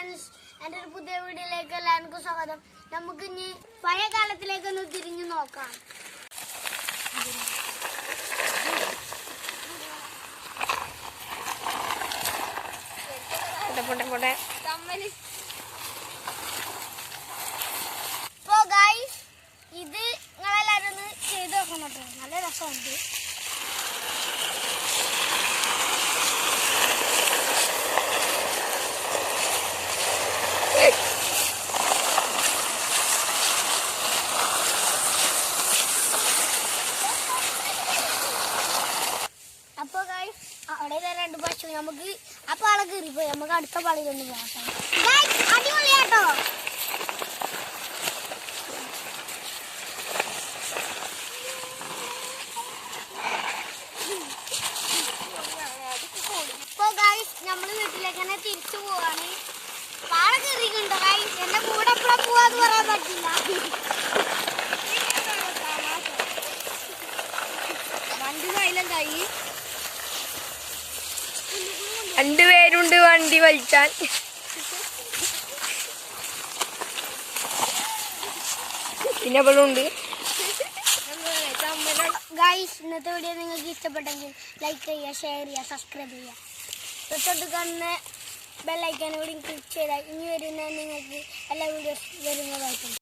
Friends എന്റെ ഒരു പുതിയ വീഡിയോയിലേക്ക് എല്ലാവർക്കും സ്വാഗതം. നമുക്ക് ഇനി പഴയ കാലത്തിലേക്ക് ഒന്ന് തിരിഞ്ഞു നോക്കാം. ഇപ്പോ ഗൈസ് ഇത് നിങ്ങളെല്ലാരും ഒന്ന് ചെയ്ത് നോക്കണം കേട്ടോ. നല്ല രസമുണ്ട് അപ്പൊ ഗൈസ് അവിടെ രണ്ട് പശു. നമുക്ക് ആ പാള കയറിപ്പോയി. നമുക്ക് അടുത്ത പാളിലൊന്ന് പോകാം. അടിപൊളിയാട്ടോ. നമ്മൾ വീട്ടിലേക്ക് തന്നെ തിരിച്ചു പോവാണ്. പാള കയറിയിട്ടുണ്ടോ. എന്റെ കൂടെ എപ്പോഴാ പോവാന്ന് പറയാൻ പറ്റില്ല. വണ്ടി സൈലന്റായി രണ്ടുപേരുണ്ട് വണ്ടി വലിച്ചാൽ പിന്നെ അവളുണ്ട്. ഗൈസ് ഇന്നത്തെ വീഡിയോ നിങ്ങൾക്ക് ഇഷ്ടപ്പെട്ടെങ്കിൽ ലൈക്ക് ചെയ്യുക ഷെയർ ചെയ്യുക സബ്സ്ക്രൈബ് ചെയ്യുക. തൊട്ടടുത്ത് കാണുന്ന ബെല്ലൈക്കാനും കൂടി ക്ലിക്ക് ചെയ്താൽ ഇനി വരുന്ന നിങ്ങൾക്ക് എല്ലാ വീഡിയോസ് വരുന്നതായിട്ടുണ്ട്.